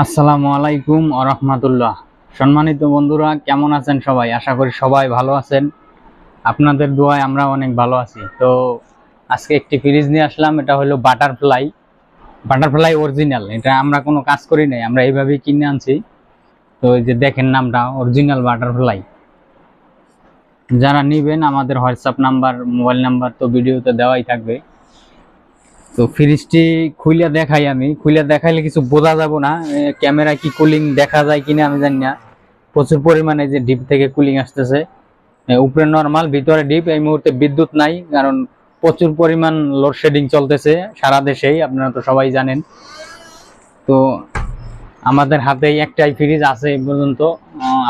আসসালামু আলাইকুম আরহামতুল্লাহ সম্মানিত বন্ধুরা, কেমন আছেন সবাই? আশা করি সবাই ভালো আছেন। আপনাদের দোয়ায় আমরা অনেক ভালো আছি। তো আজকে একটি ফ্রিজ নিয়ে আসলাম, এটা হলো বাটারফ্লাই। বাটারফ্লাই অরিজিনাল, এটা আমরা কোনো কাজ করি নাই, আমরা এইভাবেই কিনে আনছি। তো এই যে দেখেন নামটা, অরিজিনাল বাটারফ্লাই। যারা নিবেন, আমাদের হোয়াটসঅ্যাপ নাম্বার, মোবাইল নাম্বার তো ভিডিওতে দেওয়াই থাকবে। তো ফ্রিজটি খুলে দেখাই আমি। খুলে দেখাইলে কিছু বোঝা যাব না ক্যামেরা কি কুলিং দেখা যায় কিনা আমি জানি না। প্রচুর পরিমাণে যে ডিপ থেকে কুলিং আসতেছে। উপরে নর্মাল ভিতরে ডিপ এই মুহূর্তে বিদ্যুৎ নাই, কারণ প্রচুর পরিমাণ লোডশেডিং চলতেছে সারা দেশেই, আপনারা তো সবাই জানেন। তো আমাদের হাতেই একটাই ফ্রিজ আছে এই পর্যন্ত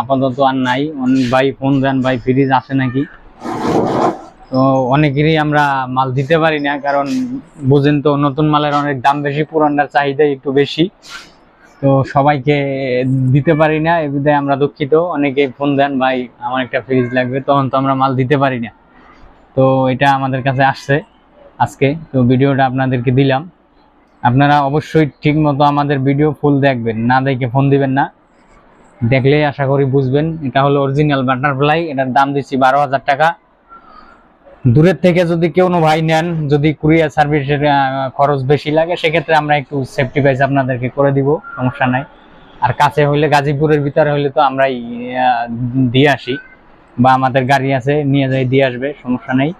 আপাতত আর নাই। ভাই ফোন দেন, ভাই ফ্রিজ আসে নাকি? তো অনেকেরই আমরা মাল দিতে পারি না, কারণ বুঝেন তো নতুন মালের অনেক দাম বেশি পুরানটার চাহিদা একটু বেশি। তো সবাইকে দিতে পারি না এই বিধায় আমরা দুঃখিত। অনেকে ফোন দেন, ভাই, আমার একটা ফ্রিজ লাগবে। তখন তো আমরা মাল দিতে পারি না। তো এটা আমাদের কাছে আসছে আজকে। তো ভিডিওটা আপনাদেরকে দিলাম। আপনারা অবশ্যই ঠিক মতো আমাদের ভিডিও ফুল দেখবেন, না দেখে ফোন দিবেন না। দেখলেই আশা করি বুঝবেন। এটা হলো অরিজিনাল বাটারফ্লাই এটার দাম দিচ্ছি বারো হাজার টাকা। দূরের থেকে যদি কেউ ভাই নেন, যদি কুরিয়ার সার্ভিসের খরচ বেশি লাগে, সেক্ষেত্রে আমরা একটু সেফটি প্রাইস আপনাদেরকে করে দিব, সমস্যা নাই। আর কাছে হইলে গাজীপুরের ভিতরে হইলে তো আমরাই দিয়ে আসি। বা আমাদের গাড়ি আছে, নিয়ে যাই, দিয়ে আসবে, সমস্যা নেই।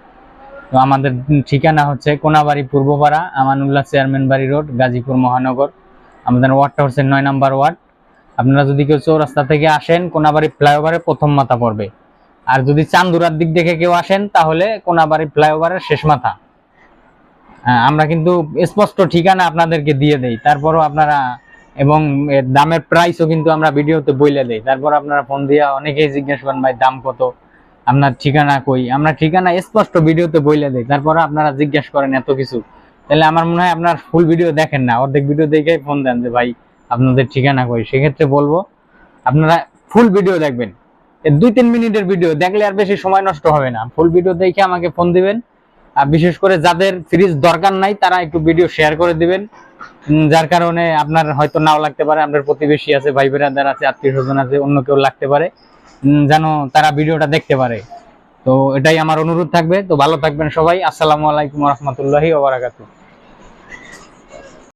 তো আমাদের ঠিকানা হচ্ছে কোনাবাড়ি পূর্বপাড়া, আমানুল্লাহ চেয়ারম্যান বাড়ি রোড, গাজীপুর মহানগর। আমাদের ওয়ার্ডটা হচ্ছে নয় নাম্বার ওয়ার্ড। আপনারা যদি কেউ চৌরাস্তা থেকে আসেন, কোনাবাড়ি ফ্লাইওভারে প্রথম মাথা পড়বে। আর যদি চান্দুরার দিক দেখে কেউ আসেন তাহলে কোনাবাড়ি ফ্লাইওভারের শেষ মাথা। আহ, আমরা কিন্তু স্পষ্ট ঠিকানা আপনাদেরকে দিয়ে দেই। তারপরও আপনারা এবং দামের প্রাইসও কিন্তু আমরা ভিডিওতে বইলে দেই। তারপর আপনারা ফোন দিয়ে অনেকেই জিজ্ঞেস করেন ভাই দাম কত? আপনার ঠিকানা কই? আমরা ঠিকানা স্পষ্ট ভিডিওতে বইলে দেই। তারপর আপনারা জিজ্ঞেস করেন এত কিছু। তাহলে আমার মনে হয় আপনার ফুল ভিডিও দেখেন না। অর্ধেক ভিডিও দেখেই ফোন দেন যে ভাই আপনাদের ঠিকানা কই? সেক্ষেত্রে বলব আপনারা ফুল ভিডিও দেখবেন। দুই তিন মিনিটের ভিডিও দেখলে আর বেশি সময় নষ্ট হবে না। ফুল ভিডিও দেখে আমাকে ফোন দিবেন। আর বিশেষ করে যাদের ফ্রিজ দরকার নাই, তারা একটু ভিডিও শেয়ার করে দিবেন। যার কারণে আপনার হয়তো নাও লাগতে পারে, আপনার প্রতিবেশী আছে, ভাই বেড়াদার আছে, আত্মীয় স্বজন আছে, অন্য কেউ লাগতে পারে। যেন তারা ভিডিওটা দেখতে পারে। তো এটাই আমার অনুরোধ থাকবে। তো ভালো থাকবেন সবাই। আসসালামু আলাইকুম রহমতুল্লাহি ওবরাকাতুহ